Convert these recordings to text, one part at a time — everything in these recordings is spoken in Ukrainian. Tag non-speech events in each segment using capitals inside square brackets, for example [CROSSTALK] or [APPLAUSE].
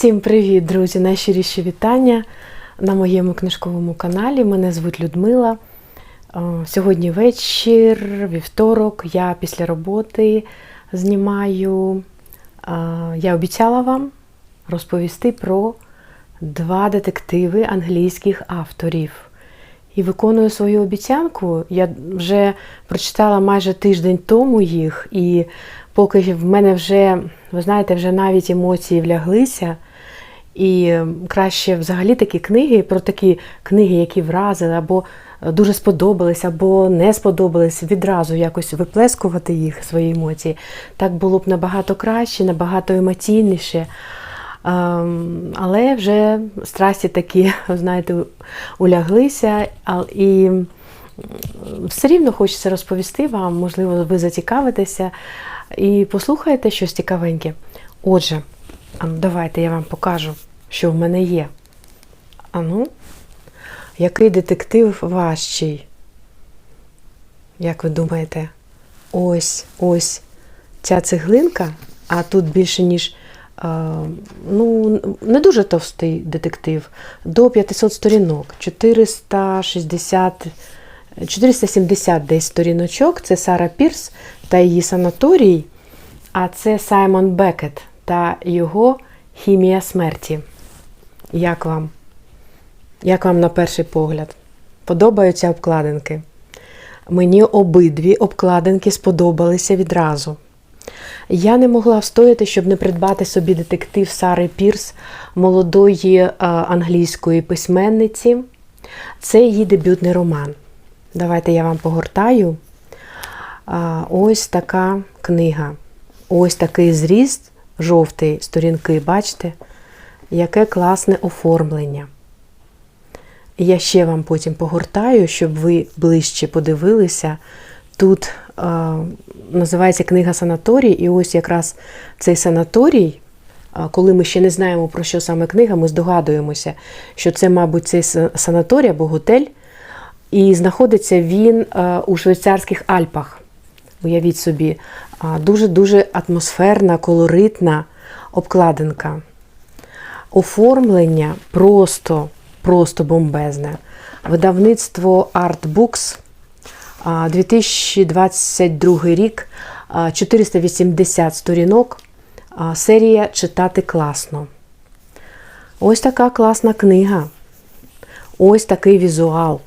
Всім привіт, друзі! Найщиріші вітання на моєму книжковому каналі. Мене звуть Людмила. Е, Сьогодні вечір, вівторок, я після роботи знімаю. Е, Я обіцяла вам розповісти про два детективи англійських авторів. І виконую свою обіцянку. Я вже прочитала майже тиждень тому їх, і поки в мене вже, ви знаєте, вже навіть емоції вляглися. І краще взагалі такі книги, про такі книги, які вразили, або дуже сподобались, або не сподобались, відразу якось виплескувати їх, свої емоції. Так було б набагато краще, набагато емоційніше. Ем, Але вже страсті такі, [LAUGHS] знаєте, уляглися. І все рівно хочеться розповісти вам, можливо, ви зацікавитеся і послухаєте щось цікавеньке. Отже, а ну, давайте я вам покажу, що в мене є. Ану, який детектив важчий? Як ви думаєте? Ось, ось ця цеглинка, а тут більше, ніж ну, не дуже товстий детектив, до 500 сторінок, 460, 470 десь сторіночок. Це Сара Пірс та її санаторій, а це Саймон Бекет та його хімія смерті. Як вам? Як вам на перший погляд? Подобаються обкладинки? Мені обидві обкладинки сподобалися відразу. Я не могла встояти, щоб не придбати собі детектив Сари Пірс, молодої е, англійської письменниці. Це її дебютний роман. Давайте я вам погортаю. Ось така книга. Ось такий зріст, жовтий сторінки, бачите? Яке класне оформлення. Я ще вам потім погортаю, щоб ви ближче подивилися. Тут е, називається книга Санаторій, і ось якраз цей санаторій, коли ми ще не знаємо, про що саме книга, ми здогадуємося, що це, мабуть, цей санаторій або готель, і знаходиться він у швейцарських Альпах. Уявіть собі, дуже-дуже атмосферна, колоритна обкладинка. Оформлення просто, просто бомбезне. Видавництво Art Books, а, 2022 рік, 480 сторінок. Серія Читати класно. Ось така класна книга. Ось такий візуал.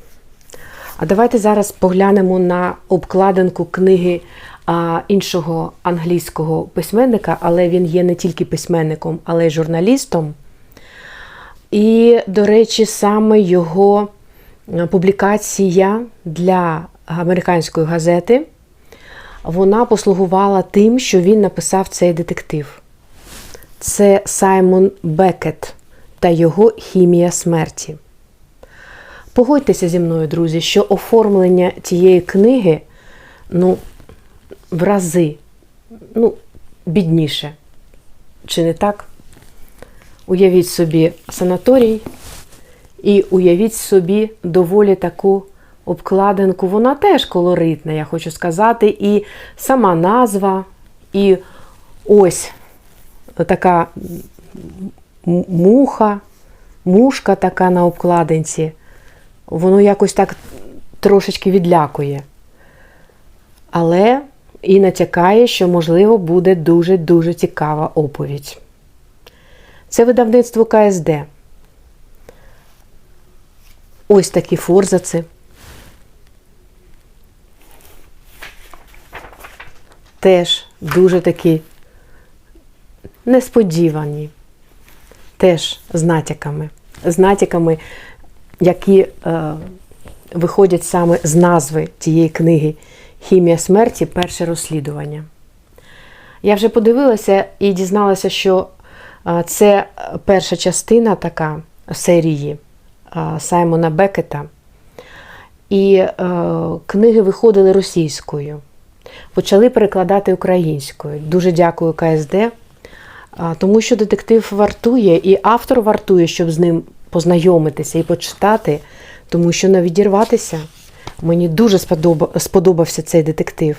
А давайте зараз поглянемо на обкладинку книги іншого англійського письменника, але він є не тільки письменником, але й журналістом. І, до речі, саме його публікація для американської газети вона послугувала тим, що він написав цей детектив. Це Саймон Бекет та його хімія смерті. Погодьтеся зі мною, друзі, що оформлення цієї книги ну, в рази ну, бідніше. Чи не так? Уявіть собі санаторій і уявіть собі доволі таку обкладинку. Вона теж колоритна, я хочу сказати, і сама назва, і ось така муха, мушка така на обкладинці. Воно якось так трошечки відлякує. Але і натякає, що, можливо, буде дуже-дуже цікава оповідь. Це видавництво КСД. Ось такі форзаци. Теж дуже такі несподівані. Теж з натяками. З натяками, які е, виходять саме з назви тієї книги Хімія смерті перше розслідування. Я вже подивилася і дізналася, що це перша частина така серії Саймона Бекета. І е, книги виходили російською, почали перекладати українською. Дуже дякую КСД, тому що детектив вартує, і автор вартує, щоб з ним познайомитися і почитати, тому що не відірватися. Мені дуже сподобався цей детектив.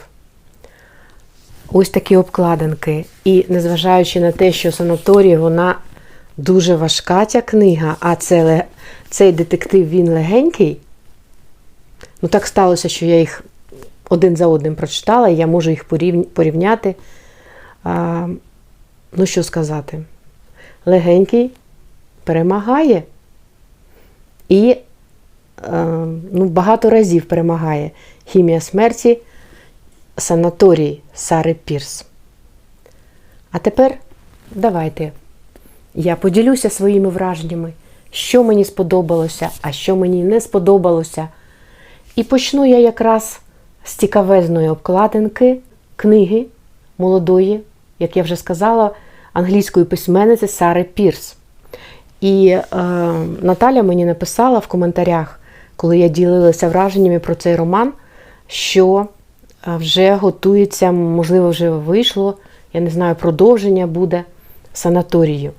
Ось такі обкладинки. І незважаючи на те, що санаторій, вона дуже важка ця книга, а це, цей детектив він легенький. Ну, так сталося, що я їх один за одним прочитала, і я можу їх порівняти. А, ну, що сказати? Легенький перемагає. І ну, багато разів перемагає хімія смерті санаторій Сари Пірс. А тепер давайте я поділюся своїми враженнями, що мені сподобалося, а що мені не сподобалося. І почну я якраз з цікавезної обкладинки книги молодої, як я вже сказала, англійської письменниці Сари Пірс. І е, Наталя мені написала в коментарях, коли я ділилася враженнями про цей роман, що е, вже готується, можливо, вже вийшло, я не знаю, продовження буде санаторію.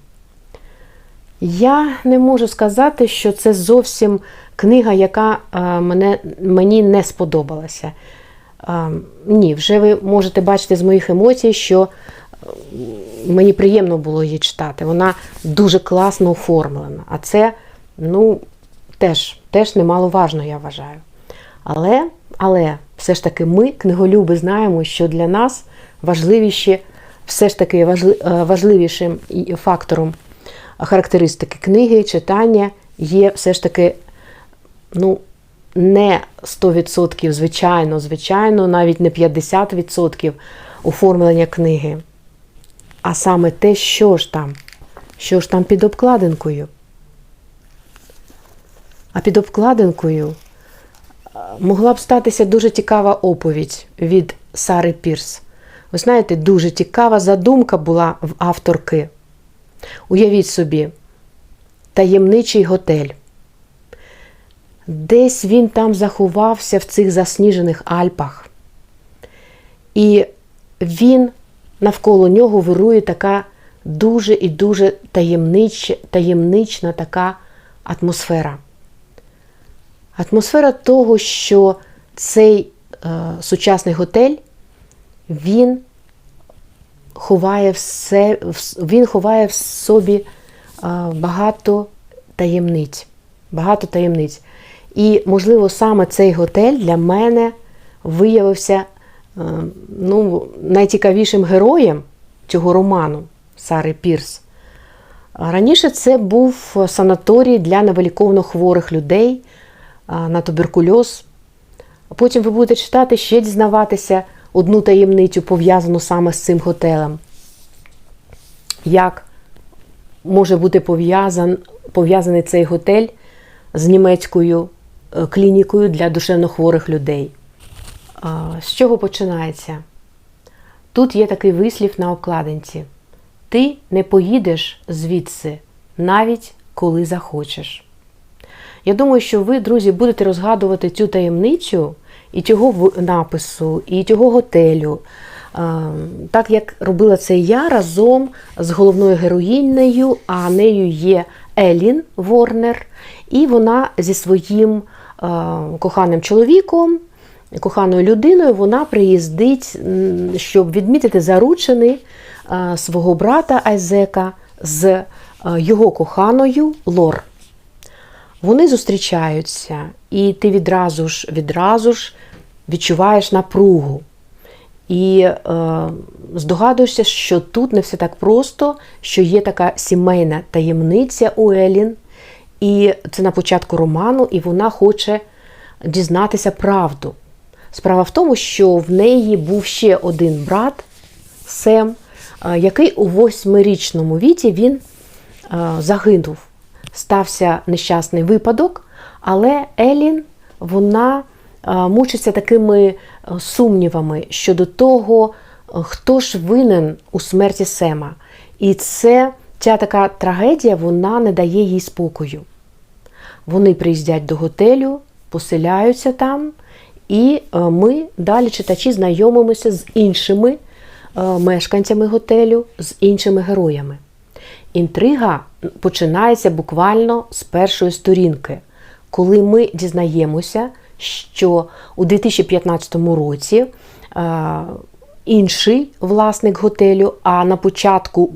Я не можу сказати, що це зовсім книга, яка е, мене, мені не сподобалася. Е, ні, вже ви можете бачити з моїх емоцій, що мені приємно було її читати. Вона дуже класно оформлена. А це, ну, теж, теж немаловажно, я вважаю. Але, але все ж таки ми, книголюби, знаємо, що для нас важливіші, все ж таки е, важливішим фактором характеристики книги, читання є все ж таки, ну, не 100%, звичайно, звичайно, навіть не 50% оформлення книги. А саме те, що ж там, що ж там під обкладинкою. А під обкладинкою могла б статися дуже цікава оповідь від Сари Пірс. Ви знаєте, дуже цікава задумка була в авторки. Уявіть собі, таємничий готель. Десь він там заховався в цих засніжених Альпах. І він навколо нього вирує така дуже і дуже таємнич, таємнична така атмосфера. Атмосфера того, що цей е, сучасний готель, він ховає все, він ховає в собі е, багато таємниць. Багато таємниць. І, можливо, саме цей готель для мене виявився е, ну, найцікавішим героєм цього роману Сари Пірс. Раніше це був санаторій для невиліковно хворих людей на туберкульоз. Потім ви будете читати ще дізнаватися одну таємницю, пов'язану саме з цим готелем. Як може бути пов'язан, пов'язаний цей готель з німецькою е, клінікою для душевнохворих людей? З чого починається? Тут є такий вислів на обкладинці. Ти не поїдеш звідси, навіть коли захочеш. Я думаю, що ви, друзі, будете розгадувати цю таємницю і цього напису, і цього готелю. Так як робила це я разом з головною героїнею, а нею є Елін Ворнер, і вона зі своїм коханим чоловіком, коханою людиною, вона приїздить, щоб відмітити заручини свого брата Айзека з його коханою Лор. Вони зустрічаються, і ти відразу ж відразу ж відчуваєш напругу. І е, здогадуєшся, що тут не все так просто, що є така сімейна таємниця у Елін, і це на початку роману, і вона хоче дізнатися правду. Справа в тому, що в неї був ще один брат Сем, е, який у восьмирічному віці він е, загинув. Стався нещасний випадок, але Елін вона е, мучиться такими е, сумнівами щодо того, е, хто ж винен у смерті Сема. І це ця така трагедія вона не дає їй спокою. Вони приїздять до готелю, поселяються там, і ми далі читачі знайомимося з іншими мешканцями готелю, з іншими героями. Інтрига починається буквально з першої сторінки, коли ми дізнаємося, що у 2015 році е, інший власник готелю, а на початку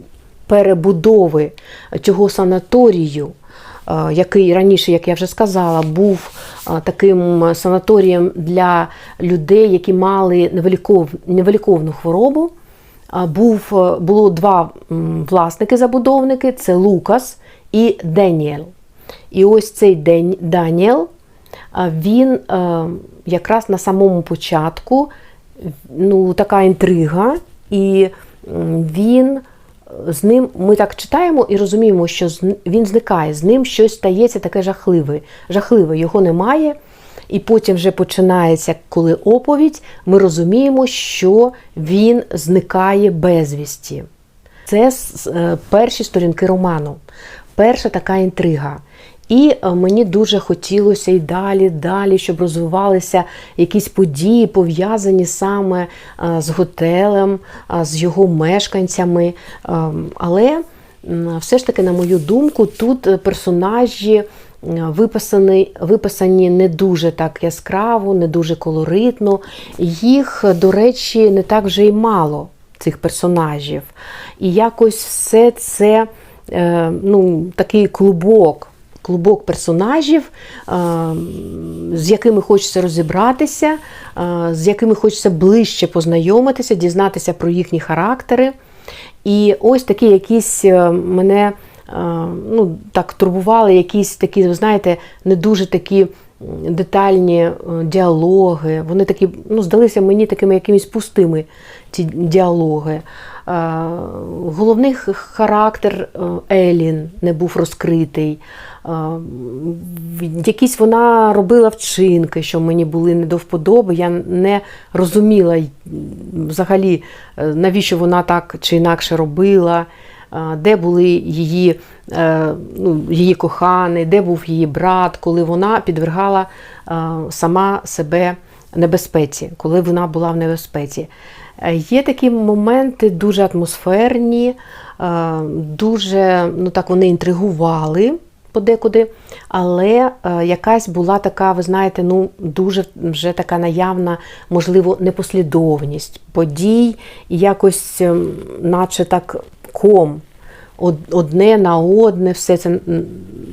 перебудови цього санаторію, е, який раніше, як я вже сказала, був е, таким санаторієм для людей, які мали невиліковну хворобу. Був, е, було два власники-забудовники: це Лукас і Деніел. І ось цей Ден- Даніел, він е, якраз на самому початку ну, така інтрига, і він е, з ним, ми так читаємо і розуміємо, що він зникає, з ним щось стається таке жахливе. Жахливе, його немає. І потім вже починається, коли оповідь, ми розуміємо, що він зникає безвісті. Це е, перші сторінки роману, перша така інтрига. І е, мені дуже хотілося і далі, далі, щоб розвивалися якісь події, пов'язані саме е, з готелем, з його мешканцями. Ем, Але все ж таки, на мою думку, тут персонажі виписані, виписані не дуже так яскраво, не дуже колоритно. Їх, до речі, не так вже й мало цих персонажів. І якось все це е, ну, такий клубок. Клубок персонажів, е, з якими хочеться розібратися, е, з якими хочеться ближче познайомитися, дізнатися про їхні характери. І ось такі якісь мене ну, так турбували, якісь такі, ви знаєте, не дуже такі детальні е, діалоги. Вони такі, ну, здалися мені такими якимись пустими ці діалоги. Е, Головний характер е, Елін не був розкритий. Е, Якісь вона робила вчинки, що мені були не до вподоби. Я не розуміла взагалі, е, навіщо вона так чи інакше робила, е, де були її, е, ну, її коханий, де був її брат, коли вона підвергала е, сама себе небезпеці, коли вона була в небезпеці. Е, Є такі моменти дуже атмосферні, дуже ну так вони інтригували подекуди, але якась була така, ви знаєте, ну дуже вже така наявна, можливо, непослідовність подій, якось, ем, наче так ком одне на одне, все це,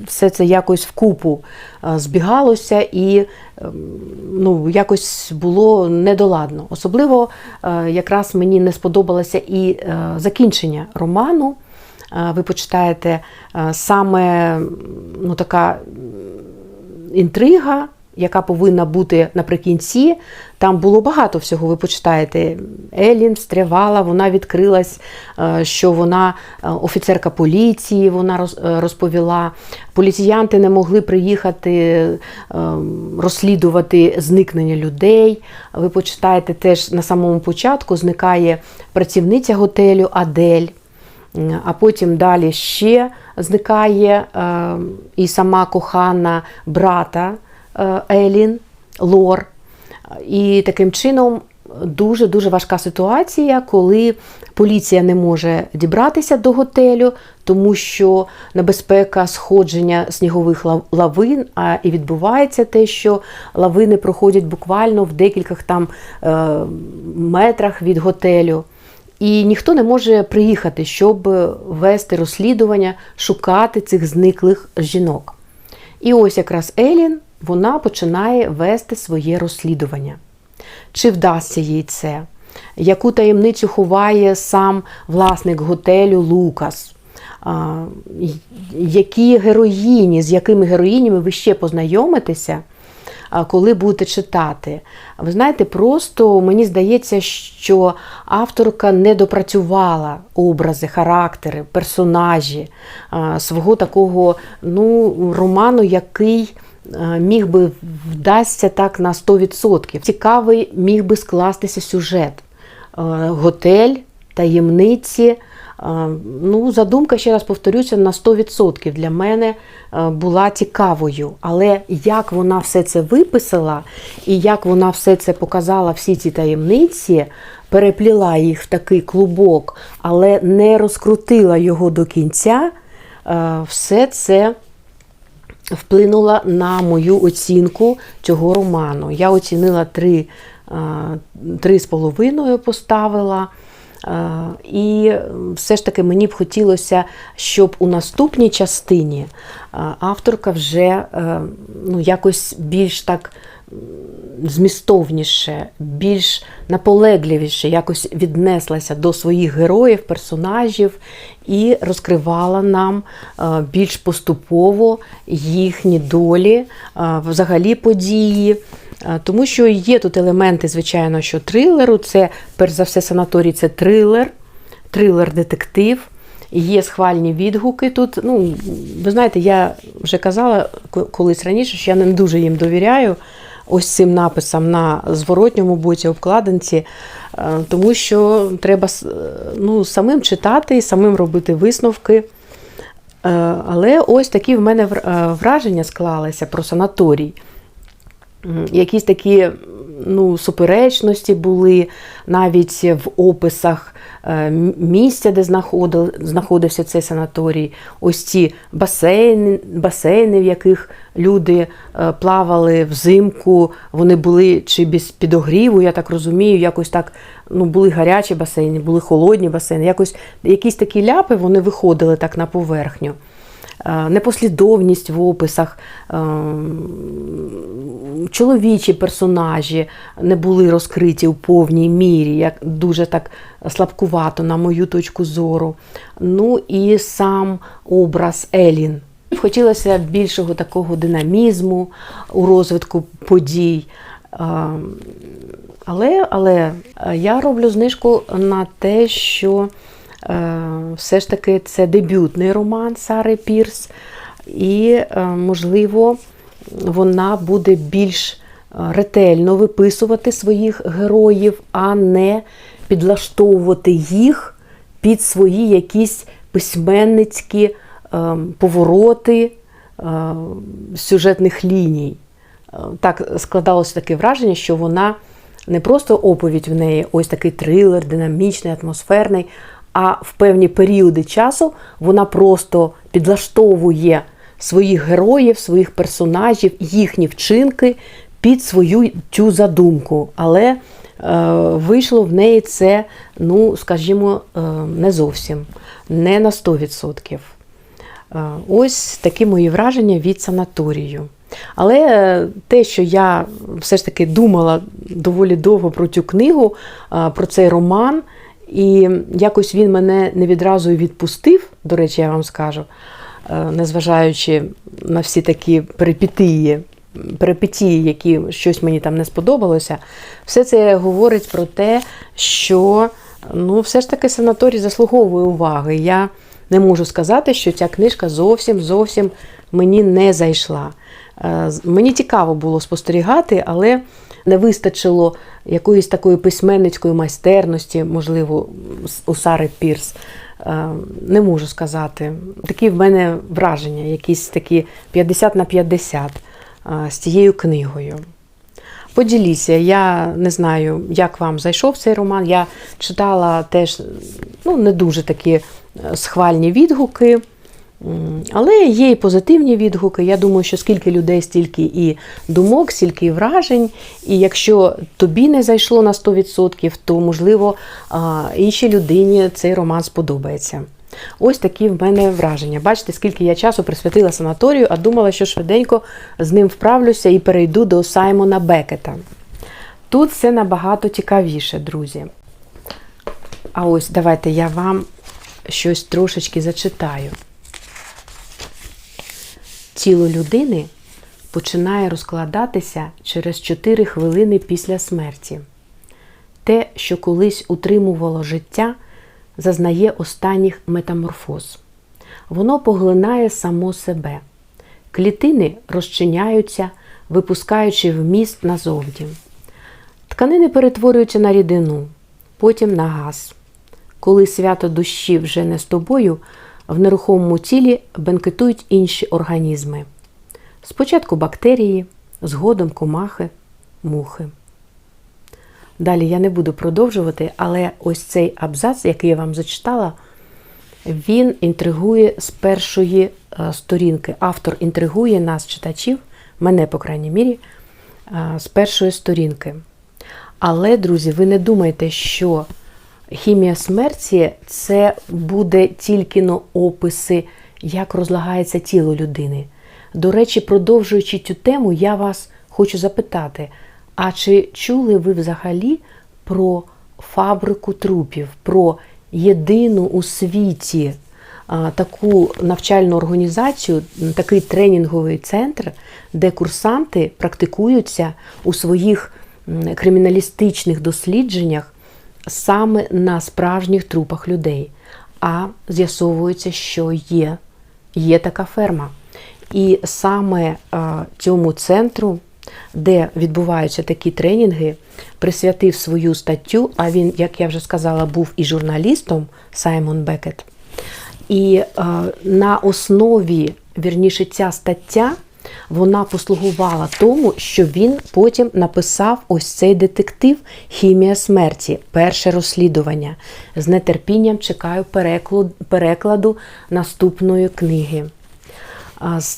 все це якось вкупу е, збігалося і ем, ну, якось було недоладно. Особливо е, якраз мені не сподобалося і е, закінчення роману. Ви почитаєте саме ну, така інтрига, яка повинна бути наприкінці. Там було багато всього. Ви почитаєте. Елін встрявала, вона відкрилась, е, що вона е, офіцерка поліції, вона е, розповіла. Поліціянти не могли приїхати розслідувати зникнення людей. Ви почитаєте теж на самому початку зникає працівниця готелю Адель. А потім далі ще зникає е, і сама кохана брата Елін Лор. І таким чином дуже-дуже важка ситуація, коли поліція не може дібратися до готелю, тому що небезпека сходження снігових лав- лавин, а і відбувається те, що лавини проходять буквально в декількох там е, метрах від готелю. І ніхто не може приїхати, щоб вести розслідування, шукати цих зниклих жінок. І ось якраз Елін вона починає вести своє розслідування. Чи вдасться їй це? Яку таємницю ховає сам власник готелю Лукас? Які героїні, з якими героїнями ви ще познайомитеся? коли будете читати. Ви знаєте, просто мені здається, що авторка не допрацювала образи, характери, персонажі свого такого ну, роману, який міг би вдасться так на 100%. Цікавий міг би скластися сюжет. Е, Готель, таємниці. Е, Ну, задумка, ще раз повторюся, на 100% для мене е, була цікавою. Але як вона все це виписала, і як вона все це показала, всі ці таємниці, перепліла їх в такий клубок, але не розкрутила його до кінця, е, все це вплинула на мою оцінку цього роману. Я оцінила три, е, три з половиною поставила. І все ж таки мені б хотілося, щоб у наступній частині авторка вже е, ну, якось більш так змістовніше, більш наполегливіше якось віднеслася до своїх героїв, персонажів і розкривала нам е, більш поступово їхні долі, е, взагалі події. Е, Тому що є тут елементи, звичайно, що трилеру. Це, перш за все, санаторій це трилер, трилер-детектив. Є схвальні відгуки тут. Ну, ви знаєте, я вже казала колись раніше, що я не дуже їм довіряю ось цим написам на зворотньому боці обкладинці, е, тому що треба ну, самим читати і самим робити висновки. Е, Але ось такі в мене е, враження склалися про санаторій. Якісь такі ну, суперечності були навіть в описах е, місця, де знаходився цей санаторій. Ось ці басейни, басейни, в яких люди е, плавали взимку, вони були чи без підогріву, я так розумію, якось так ну, були гарячі басейни, були холодні басейни. Якось якісь такі ляпи вони виходили так на поверхню. Е, Непослідовність в описах, ем, чоловічі персонажі не були розкриті у повній мірі, як дуже так слабкувато, на мою точку зору. Ну і сам образ Елін. Хотілося більшого такого динамізму у розвитку подій. Ем, Але, але е, я роблю знижку на те, що е, все ж таки це дебютний роман Сари Пірс, і, е, можливо, вона буде більш е, ретельно виписувати своїх героїв, а не підлаштовувати їх під свої якісь письменницькі е, повороти е, сюжетних ліній. Е, Так складалося таке враження, що вона не просто оповідь в неї, ось такий трилер, динамічний, атмосферний, а в певні періоди часу вона просто підлаштовує своїх героїв, своїх персонажів, їхні вчинки під свою цю задумку. Але е, вийшло в неї це, ну, скажімо, е, не зовсім, не на 100%. Е, Ось такі мої враження від санаторію. Але е, те, що я все ж таки думала доволі довго про цю книгу, е, про цей роман, і якось він мене не відразу відпустив, до речі, я вам скажу, е, незважаючи на всі такі перипетії, перипетії, які щось мені там не сподобалося, все це говорить про те, що ну, все ж таки санаторій заслуговує уваги. Я не можу сказати, що ця книжка зовсім зовсім мені не зайшла. Е, Мені цікаво було спостерігати, але не вистачило якоїсь такої письменницької майстерності, можливо, у Сари Пірс. Е, Не можу сказати. Такі в мене враження, якісь такі 50 на 50 е, з цією книгою. Поділіться, я не знаю, як вам зайшов цей роман. Я читала теж ну, не дуже такі е, схвальні відгуки, але є і позитивні відгуки. Я думаю, що скільки людей, стільки і думок, стільки і вражень. І якщо тобі не зайшло на 100%, то можливо іншій людині цей роман сподобається. Ось такі в мене враження. Бачите, скільки я часу присвятила санаторію, а думала, що швиденько з ним вправлюся і перейду до Саймона Бекета. Тут все набагато цікавіше, друзі. А ось давайте я вам щось трошечки зачитаю. Тіло людини починає розкладатися через 4 хвилини після смерті. Те, що колись утримувало життя, зазнає останніх метаморфоз. Воно поглинає само себе. Клітини розчиняються, випускаючи вміст назовні. Тканини перетворюються на рідину, потім на газ. Коли свято душі вже не з тобою, в нерухомому тілі бенкетують інші організми. Спочатку бактерії, згодом комахи, мухи. Далі я не буду продовжувати, але ось цей абзац, який я вам зачитала, він інтригує з першої е, сторінки. Автор інтригує нас, читачів, мене, по крайній мірі, е, з першої сторінки. Але, друзі, ви не думайте, що Хімія смерті це буде тільки но описи, як розлагається тіло людини. До речі, продовжуючи цю тему, я вас хочу запитати: а чи чули ви взагалі про фабрику трупів, про єдину у світі таку навчальну організацію, такий тренінговий центр, де курсанти практикуються у своїх криміналістичних дослідженнях саме на справжніх трупах людей. А з'ясовується, що є, є така ферма. І саме а, цьому центру, де відбуваються такі тренінги, присвятив свою статтю. А він, як я вже сказала, був і журналістом Саймон Бекет. І е, на основі, вірніше, ця стаття вона послугувала тому, що він потім написав ось цей детектив Хімія смерті, перше розслідування. З нетерпінням чекаю перекладу, наступної книги.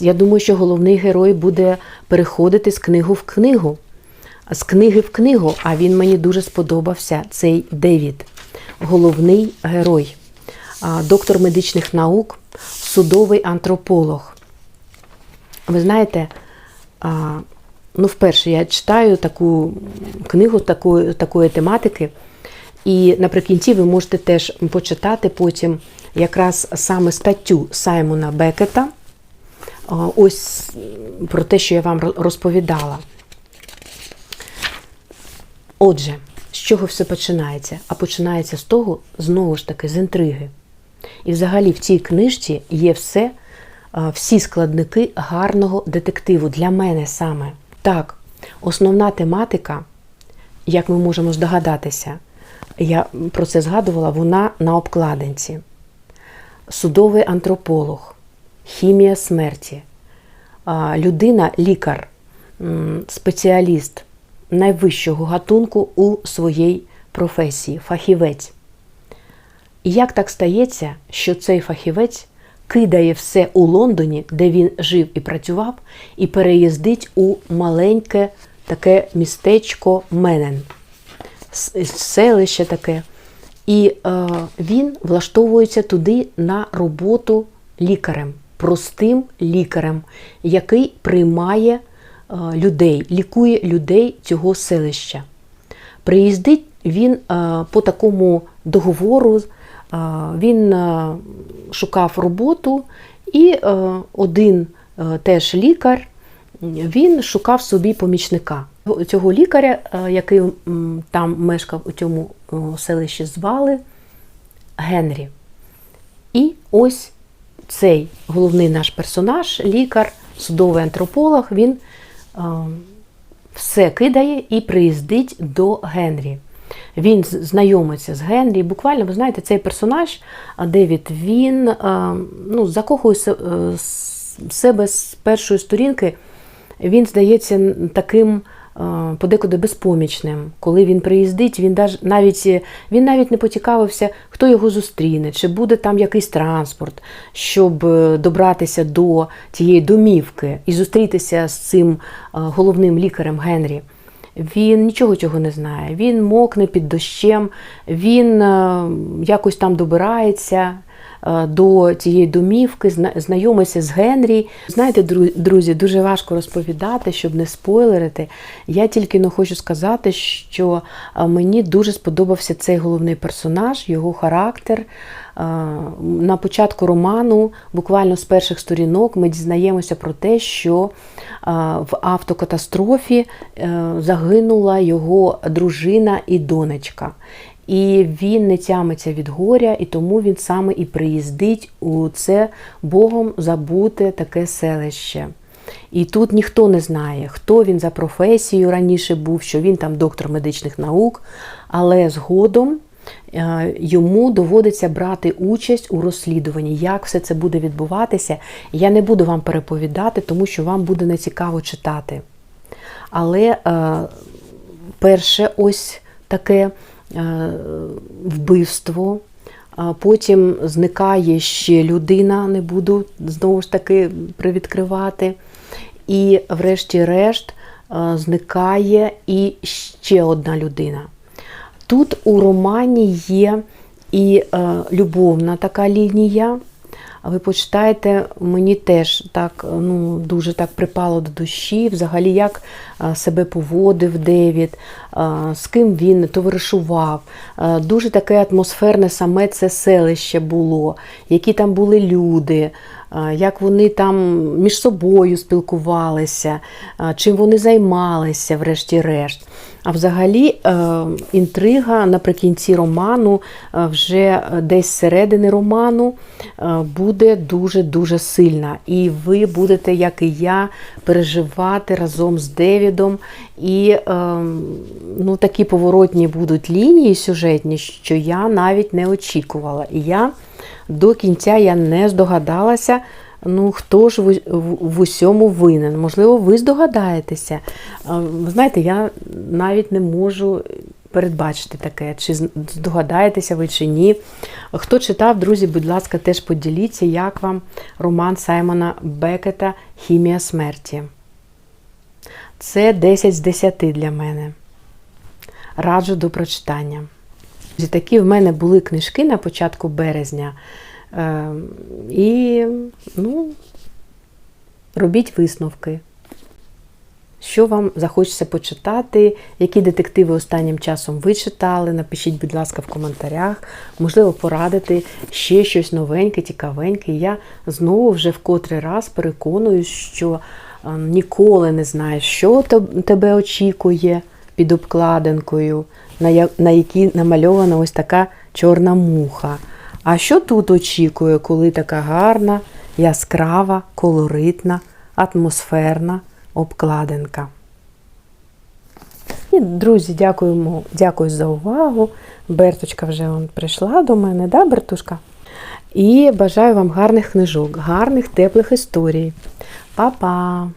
Я думаю, що головний герой буде переходити з книгу в книгу, з книги в книгу. А він мені дуже сподобався, цей Девід, головний герой, доктор медичних наук, судовий антрополог. Ви знаєте, а, ну, вперше я читаю таку книгу такої, такої тематики, і наприкінці ви можете теж почитати потім якраз саме статтю Саймона Бекета. Ось про те, що я вам розповідала. Отже, з чого все починається? А починається з того, знову ж таки, з інтриги. І взагалі в цій книжці є все, всі складники гарного детективу для мене саме. Так, основна тематика, як ми можемо здогадатися, я про це згадувала, вона на обкладинці. Судовий антрополог, хімія смерті, людина, лікар, спеціаліст найвищого гатунку у своїй професії, фахівець. І як так стається, що цей фахівець кидає все у Лондоні, де він жив і працював, і переїздить у маленьке таке містечко Менен, селище таке. І е, він влаштовується туди на роботу лікарем, простим лікарем, який приймає е, людей, лікує людей цього селища. Приїздить він е, по такому договору, він е, шукав роботу, і е, один е, теж лікар, він шукав собі помічника. Цього лікаря, який там мешкав у цьому селищі, звали Генрі. І ось цей головний наш персонаж, лікар, судовий антрополог, він все кидає і приїздить до Генрі. Він знайомиться з Генрі. Буквально, ви знаєте, цей персонаж Девід, він ну, закохує е, себе з першої сторінки. Він здається таким подекуди безпомічним. Коли він приїздить, він навіть, е, він навіть не поцікавився, хто його зустріне, чи буде там якийсь транспорт, щоб е, добратися до тієї домівки і зустрітися з цим головним лікарем Генрі. Він нічого цього не знає. Він мокне під дощем, він е, якось там добирається е, до цієї домівки, знайомиться з Генрі. Знаєте, друзі, дуже важко розповідати, щоб не спойлерити. Я тільки не хочу сказати, що е, мені дуже сподобався цей головний персонаж, його характер. Е, На початку роману, буквально з перших сторінок, ми дізнаємося про те, що е, в автокатастрофі е, загинула його дружина і донечка. І він не тямиться від горя, і тому він саме і приїздить у це Богом забуте таке селище. І тут ніхто не знає, хто він за професією раніше був, що він там доктор медичних наук, але згодом йому доводиться брати участь у розслідуванні. Як все це буде відбуватися, я не буду вам переповідати, тому що вам буде нецікаво читати. Але е, перше ось таке е, вбивство. Потім зникає ще людина, не буду знову ж таки привідкривати. І, врешті-решт, е, зникає і ще одна людина. Тут у романі є і е, любовна така лінія. Ви почитаєте, мені теж так ну, дуже так припало до душі, взагалі, як е, себе поводив Девід, е, з ким він товаришував. Е, Дуже таке атмосферне саме це селище було, які там були люди, е, як вони там між собою спілкувалися, е, чим вони займалися, врешті-решт. А взагалі е, інтрига наприкінці роману, е, вже десь зсередини роману, е, буде дуже-дуже сильна. І ви будете, як і я, переживати разом з Девідом. І ну, такі поворотні будуть лінії сюжетні, що я навіть не очікувала. І я до кінця я не здогадалася. Ну, хто ж в, усьому винен? Можливо, ви здогадаєтеся. Знаєте, я навіть не можу передбачити таке, чи здогадаєтеся ви чи ні. Хто читав, друзі, будь ласка, теж поділіться, як вам роман Саймона Бекета Хімія смерті. Це 10 з 10 для мене. Раджу до прочитання. Такі в мене були книжки на початку березня. Е, І ну, робіть висновки. Що вам захочеться почитати, які детективи останнім часом ви читали, напишіть, будь ласка, в коментарях. Можливо, порадити ще щось новеньке, цікавеньке. Я знову вже в котрий раз переконуюсь, що е, ніколи не знаєш, що тебе очікує під обкладинкою, на якій намальована ось така чорна муха. А що тут очікує, коли така гарна, яскрава, колоритна, атмосферна обкладинка? І, друзі, дякуємо, дякую за увагу. Берточка вже он прийшла до мене, да, Бертушка? І бажаю вам гарних книжок, гарних теплих історій. Па-па!